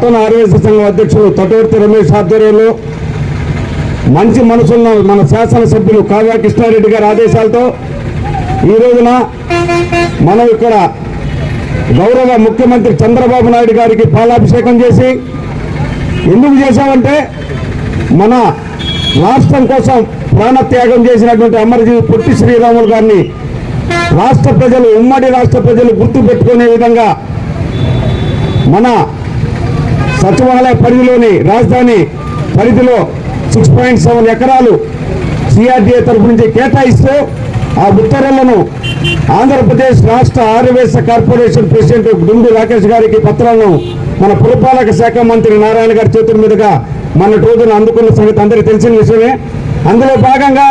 పట్టణ ఆర్ఎస్ సంఘం అధ్యక్షులు తటవర్తి రమేష్ ఆధ్వర్యంలో మంచి మనసున్న మన శాసనసభ్యులు కావ్య కృష్ణారెడ్డి గారి ఆదేశాలతో ఈ రోజున మనం ఇక్కడ గౌరవ ముఖ్యమంత్రి చంద్రబాబు నాయుడు గారికి పాలాభిషేకం చేసి ఎందుకు చేశామంటే మన రాష్ట్రం కోసం ప్రాణత్యాగం చేసినటువంటి అమరజీవి పొట్టి శ్రీరాములు గారిని రాష్ట్ర ప్రజలు ఉమ్మడి రాష్ట్ర ప్రజలు గుర్తు పెట్టుకునే విధంగా మన సచివాలయ పరిధిలోని రాజధాని పరిధిలో సిక్స్ పాయింట్ సెవెన్ ఎకరాలు సిఆర్డీఏ తరఫు నుంచి కేటాయిస్తూ ఆ ఉత్తర్వులను ఆంధ్రప్రదేశ్ రాష్ట్ర ఆర్యవేశ కార్పొరేషన్ ప్రెసిడెంట్ డుండి రాకేష్ గారికి పత్రాలను మన పురపాలక శాఖ మంత్రి నారాయణ గారి చేతుల మీదుగా మన రోజున అందుకున్న సంగతి అందరికీ తెలిసిన విషయమే. అందులో భాగంగా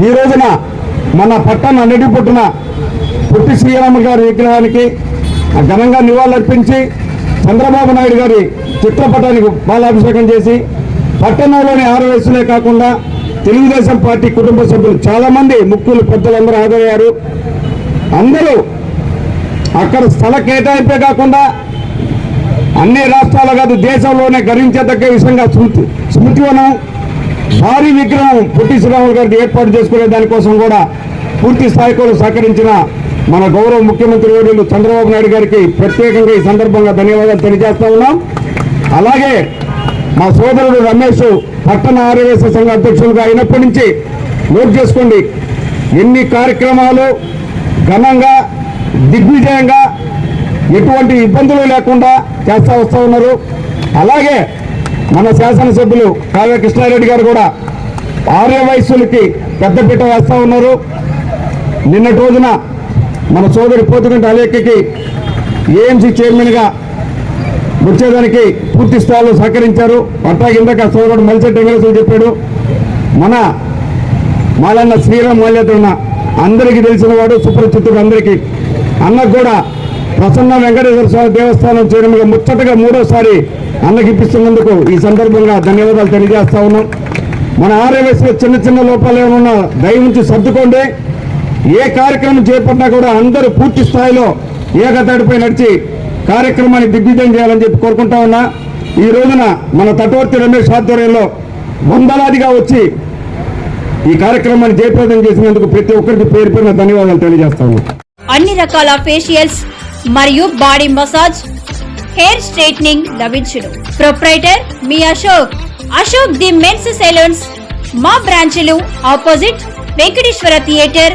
ఈ రోజున మన పట్టణ నడి పుట్టిన పుట్టి శ్రీరామ గారి విగ్రహానికి ఘనంగా నివాళులర్పించి చంద్రబాబు నాయుడు గారి చిత్రపటానికి బాలాభిషేకం చేసి పట్టణంలోని ఆరు వయసులే కాకుండా తెలుగుదేశం పార్టీ కుటుంబ సభ్యులు చాలామంది ముక్కులు ముఖ్యులు పెద్దలందరూ హాజరయ్యారు. అందరూ అక్కడ స్థల కేటాయింపే కాకుండా అన్ని రాష్ట్రాలు కాదు దేశంలోనే గర్వించదగ్గ విషయంగా స్మృతి స్మృతివనం భారీ విగ్రహం పొట్టి శ్రీరాములు గారికి ఏర్పాటు చేసుకునే దానికోసం కూడా పూర్తి స్థాయిలో సహకరించిన మన గౌరవ ముఖ్యమంత్రి వర్యులు చంద్రబాబు నాయుడు గారికి ప్రత్యేకంగా ఈ సందర్భంగా ధన్యవాదాలు తెలియజేస్తా ఉన్నాం. అలాగే మా సోదరుడు రమేష్ పట్టణ ఆర్యవేశ సంఘ అధ్యక్షులుగా అయినప్పటి నుంచి నోట్ చేసుకోండి. ఎన్ని కార్యక్రమాలు ఘనంగా దిగ్విజయంగా ఎటువంటి ఇబ్బందులు లేకుండా చేస్తా వస్తూ ఉన్నారు. అలాగే మన శాసనసభ్యులు కావ్య కృష్ణారెడ్డి గారు కూడా ఆర్య వయస్సులకి పెద్దపీట వేస్తూ ఉన్నారు. నిన్నటి రోజున మన సోదరి పోతుగంట అలేఖకి ఏఎంసీ చైర్మన్గా వచ్చేదానికి పూర్తి స్థాయిలో సహకరించారు. అట్లాగే ఇందాక సోదరుడు మలిశెట్టి వెంకటేశ్వర చెప్పాడు మన మాలన్న శ్రీరామ్ మాల్యతున్న అందరికీ తెలిసిన వాడు సుపరిచితుడు అందరికీ. అన్నకు కూడా ప్రసన్న వెంకటేశ్వర స్వామి దేవస్థానం చైర్మన్గా ముచ్చటగా మూడోసారి అన్నకి ఇప్పిస్తున్నందుకు ఈ సందర్భంగా ధన్యవాదాలు తెలియజేస్తా ఉన్నాం. మన ఆర్యవేశ్లో చిన్న చిన్న లోపాలు ఏమన్నా దయవుంచి సర్దుకోండి. ఏ కార్యక్రమం చేపట్టినా కూడా అందరూ పూర్తి స్థాయిలో ఏకతాటిపై నడిచి కార్యక్రమాన్ని దిగ్విజయం చేయాలని చెప్పి కోరుకుంటా ఉన్నా. ఈ రోజున మన తటవర్తి రమేష్ ఆధ్వర్యంలో వందలాదిగా వచ్చి ఈ కార్యక్రమాన్ని జయప్రదం చేసినందుకు ప్రతి ఒక్కరికి పేరు పేరున ధన్యవాదాలు తెలియజేస్తాను అన్ని రకాల ఫేషియల్స్ మరియు బాడీ మసాజ్ హెయిర్ స్ట్రైట్నింగ్ లభించును. Proprietor me Ashok. Ashok the men's salons మా బ్రాంచ్లు opposite Venkateswara theatre.